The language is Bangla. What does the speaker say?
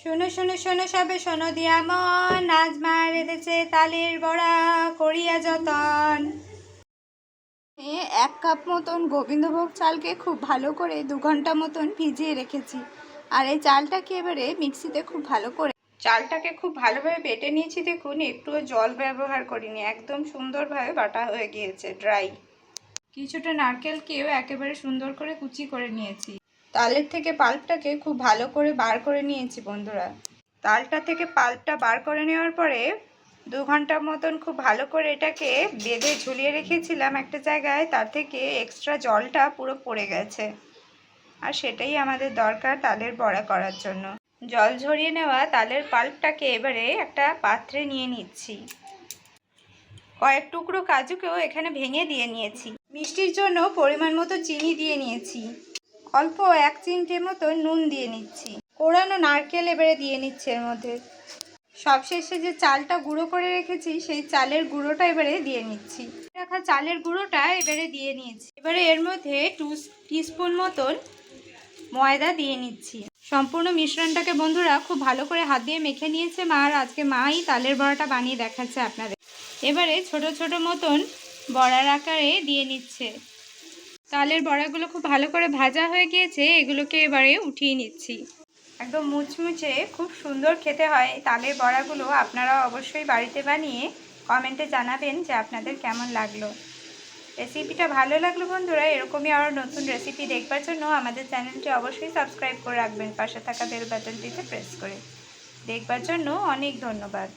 শোনো শোনো শোনো, সবে শোনো দিয়া মন। আজ মা রেঁধেছে তালের বড়া, করিয়া যতন। এক কাপ মতন গোবিন্দভোগ চালকে খুব ভালো করে দু ঘণ্টা মতন ভিজিয়ে রেখেছি। আর এই চালটাকে এবারে মিক্সিতে খুব ভালো করে চালটাকে খুব ভালোভাবে বেটে নিয়েছি দেখুন, একটুও জল ব্যবহার করিনি। একদম সুন্দরভাবে বাটা হয়ে গিয়েছে ড্রাই কিছুটা নারকেলকেও একেবারে সুন্দর করে কুচি করে নিয়েছি। তালের থেকে পাল্পটাকে খুব ভালো করে বার করে নিয়েছি বন্ধুরা। তালটা থেকে পাল্পটা বার করে নেওয়ার পরে দু ঘণ্টা মতন খুব ভালো করে এটাকে বেঁধে ঝুলিয়ে রেখেছিলাম একটা জায়গায়, তার থেকে এক্সট্রা জলটা পুরো পড়ে গেছে। আর সেটাই আমাদের দরকার তালের বড়া করার জন্য। জল ঝরিয়ে নেওয়া তালের পাল্পটাকে এবারে একটা পাত্রে নিয়ে নিচ্ছি। কয়েক টুকরো কাজুকেও এখানে ভেঙে দিয়ে নিয়েছি। মিষ্টির জন্য পরিমাণ মতো চিনি দিয়ে নিয়েছি। অল্প এক চিমটে মতো নুন দিয়ে নিচ্ছি। কোড়ানো নারকেল এবারে দিয়ে নিচ্ছে এর মধ্যে। সবশেষে যে চালটা গুঁড়ো করে রেখেছি, সেই চালের গুঁড়োটা এবারে দিয়ে নিচ্ছি। রাখা চালের গুঁড়োটা এবারে দিয়ে নিয়েছি। এবারে এর মধ্যে টু টিস্পুন মতন ময়দা দিয়ে নিচ্ছি। সম্পূর্ণ মিশ্রণটাকে বন্ধুরা খুব ভালো করে হাত দিয়ে মেখে নিয়েছে মা, আর আজকে মাই তালের বড়াটা বানিয়ে দেখাচ্ছে আপনাদের। এবারে ছোট ছোট মতন বড়ার আকারে দিয়ে নিচ্ছে। তালের বড়াগুলো খুব ভালো করে ভাজা হয়ে গিয়েছে, এগুলোকে এবারে উঠিয়ে নিচ্ছি। একদম মুচমুচে খুব সুন্দর খেতে হয় তালের বড়াগুলো, আপনারা অবশ্যই বাড়িতে বানিয়ে কমেন্টে জানাবেন যে আপনাদের কেমন লাগল। রেসিপিটা ভালো লাগল বন্ধুরা, এরকমই আরও নতুন রেসিপি দেখবার জন্য আমাদের চ্যানেলটি অবশ্যই সাবস্ক্রাইব করে রাখবেন, পাশে থাকা বেল বাটনটিতে প্রেস করে। দেখবার জন্য অনেক ধন্যবাদ।